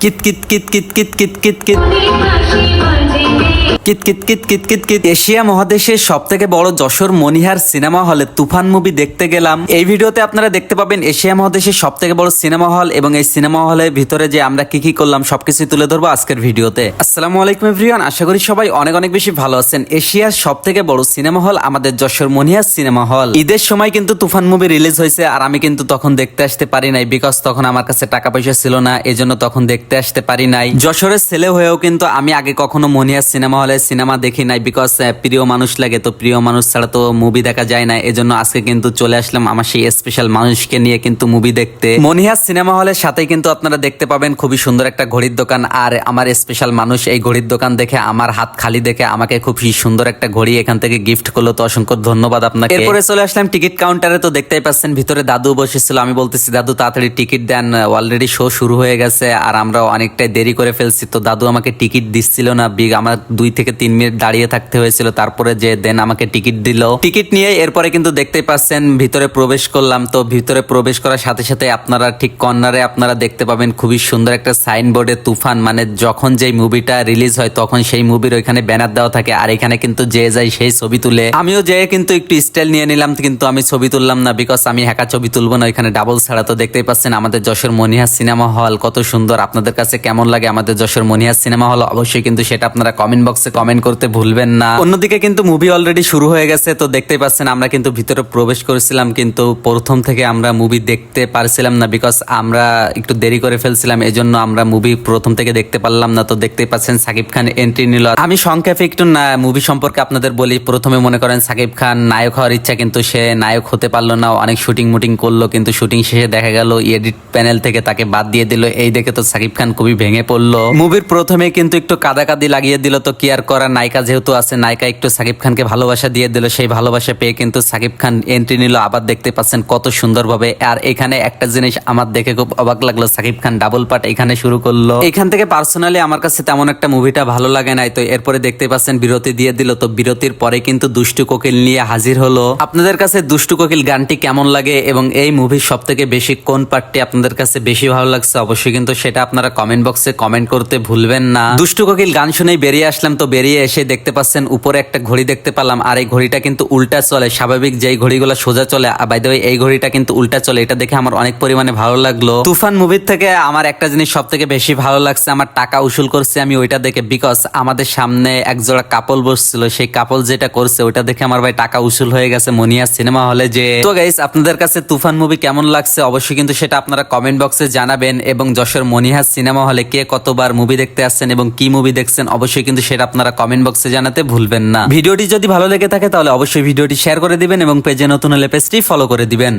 কিত কিত কিত কিত কিত কিত কিত কিত কিত কিত কিত কিত কিত কিত। Asia মহাদেশের সব থেকে বড় যশোর মনিহার সিনেমা হলে তুফান মুভি দেখতে গেলাম। এই ভিডিওতে আপনারা দেখতে পাবেন এশিয়া মহাদেশের সব থেকে বড় সিনেমা হল এবং এই সিনেমা হলের ভিতরে যে আমরা কি কি করলাম, সবকিছু তুলে ধরবো আজকের ভিডিওতে। আসসালামু আলাইকুম, এভরিওয়ান। আশা করি সবাই অনেক অনেক বেশি ভালো আছেন। এশিয়ার সব থেকে বড় সিনেমা হল আমাদের যশোর মনিহার সিনেমা হল। ঈদের সময় কিন্তু তুফান মুভি রিলিজ হয়েছে আর আমি কিন্তু তখন দেখতে আসতে পারি নাই বিকজ তখন আমার কাছে টাকা পয়সা ছিল না, এজন্য তখন দেখতে আসতে পারি নাই। যশোরের ছেলে হয়েও কিন্তু আমি আগে কখনো মনিহার সিনেমা হলে সিনেমা দেখি নাই বিকজ প্রিয় মানুষ লাগে। তো প্রিয় মানুষ ছাড়া তো মুভি দেখা যায় না এজন্য আজকে কিন্তু চলে আসলাম আমার সেই স্পেশাল মানুষকে নিয়ে কিন্তু মুভি দেখতে। মনিহার সিনেমা হলের সাথেই কিন্তু আপনারা দেখতে পাবেন খুবই সুন্দর একটা ঘড়ির দোকান। আর আমার স্পেশাল মানুষ এই ঘড়ির দোকান দেখে, আমার হাত খালি দেখে আমাকে খুব সুন্দর একটা ঘড়ি এখান থেকে গিফট করল। তো অসংখ্য ধন্যবাদ আপনাকে। এরপরে চলে আসলাম টিকিট কাউন্টারে তো দেখতেই পাচ্ছেন ভিতরে দাদু বসেছিল। আমি বলতেছি, দাদু, তাড়াতাড়ি টিকিট দেন। অলরেডি শো শুরু হয়ে গেছে। আর আমরা অনেকটাই দেরি করে ফেলছি। তো দাদু আমাকে টিকিট দিচ্ছিল না। বিগ, আমার দুই থেকে তিন মিনিট দাঁড়িয়ে থাকতে হয়েছিল। তারপরে যে দেন আমাকে টিকিট দিল। টিকিট নিয়ে এরপরে কিন্তু দেখতেই পাচ্ছেন ভিতরে প্রবেশ করলাম। তো ভিতরে প্রবেশ করার সাথে সাথে আপনারা ঠিক কর্নারে আপনারা দেখতে পাবেন খুবই সুন্দর একটা সাইনবোর্ডে তুফান। মানে যখন যেই মুভিটা রিলিজ হয় তখন সেই মুভির ওইখানে ব্যানার দেওয়া থাকে। আর এখানে কিন্তু যে যাই সেই ছবি তুলে। আমিও যেয়ে কিন্তু একটু স্টাইল নিয়ে নিলাম, কিন্তু আমি ছবি তুললাম না বিকজ আমি হ্যাকা ছবি তুলবো না এখানে ডাবল ছাড়া। তো দেখতেই পাচ্ছেন আমাদের যশোর মনিহা সিনেমা হল কত সুন্দর। আপনাদের কাছে কেমন লাগে আমাদের যশোর মনিহা সিনেমা হল অবশ্যই কিন্তু সেটা আপনারা কমেন্ট বক্সে কমেন্ট করতে ভুলবেন না। অন্যদিকে কিন্তু মুভি অলরেডি শুরু হয়ে গেছে তো দেখতেই পাচ্ছেন আমরা কিন্তু ভিতরে প্রবেশ করেছিলাম কিন্তু প্রথম থেকে আমরা মুভি দেখতে পারছিলাম না বিকজ আমরা একটু দেরি করে ফেলছিলাম এজন্য আমরা মুভি প্রথম থেকে দেখতে পারলাম না তো দেখতেই পাচ্ছেন সাকিব খান এন্ট্রি নিল। আমি সংক্ষেপে একটু না মুভি সম্পর্কে আপনাদের বলি প্রথমে মনে করেন সাকিব খান নায়ক হওয়ার ইচ্ছা কিন্তু সে নায়ক হতে পারল না অনেক শুটিং মুটিং করল কিন্তু শুটিং শেষে দেখা গেল এডিট প্যানেল থেকে তাকে বাদ দিয়ে দিল এই দেখে তো সাকিব খান খুবই ভেঙে পড়ল। মুভির প্রথমে কিন্তু একটু কাদাকাদি লাগিয়ে দিল তো কি আর করার নায়িকা যেহেতু আছে, নায়িকা একটু সাকিব খানকে ভালোবাসা দিয়ে দিল, সেই ভালোবাসা পেয়ে কিন্তু সাকিব খান এন্ট্রি নিল। আবার দেখতে পাচ্ছেন কত সুন্দরভাবে। আর এখানে একটা জিনিস আমার দেখে খুব অবাক লাগল, সাকিব খান ডাবল পার্ট এখানে শুরু করল। এখান থেকে পার্সোনালি আমার কাছে তেমন একটা মুভিটা ভালো লাগে নাই, তো এরপরে দেখতে পাচ্ছেন বিরতি দিয়ে দিল, তো বিরতির পরে কিন্তু দুষ্টু কোকিল নিয়ে হাজির হলো। আপনাদের কাছে দুষ্টু কোকিল গানটি কেমন লাগে এবং এই মুভির সব থেকে বেশি কোন পার্টটি আপনাদের কাছে বেশি ভালো লাগছে, অবশ্যই কিন্তু সেটা আপনারা কমেন্ট বক্সে কমেন্ট করতে ভুলবেন না। দুষ্টু কোকিল গান শুনেই বেরিয়ে আসলাম, তো বেরিয়ে এসে দেখতে পাচ্ছেন, উপরে একটা ঘড়ি দেখতে পেলাম আর এই ঘড়িটা কিন্তু উল্টা চলে। স্বাভাবিক যেই ঘড়িগুলো সোজা চলে বাই এই ঘড়িটা কিন্তু উল্টা চলে, এটা দেখে আমার অনেক পরিমাণে ভালো লাগল। তুফান মুভির থেকে আমার একটা জিনিস সব থেকে বেশি ভালো লাগছে, আমার টাকা উসুল করছে আমি ওইটা দেখে বিকজ আমাদের সামনে এক জোড়া কাপল বসছিল, সেই কাপল যেটা করছে, ওইটা দেখে আমার ভাই টাকা উসুল হয়ে গেছে মনিয়া সিনেমা হলে যে। তো গাইস আপনাদের কাছে তুফান মুভি কেমন লাগছে? অবশ্যই কিন্তু সেটা আপনারা কমেন্ট বক্সে জানাবেন, এবং যশোর মনিহাস সিনেমা হলে কে কতবার মুভি দেখতে আসছেন এবং কি মুভি দেখছেন, অবশ্যই কিন্তু সেটা আপনারা কমেন্ট বক্সে জানাতে ভুলবেন না। ভিডিওটি যদি ভালো লেগে থাকে তাহলে অবশ্যই ভিডিওটি শেয়ার করে দিবেন এবং পেজে নতুন হলে পেজটি ফলো করে দিবেন।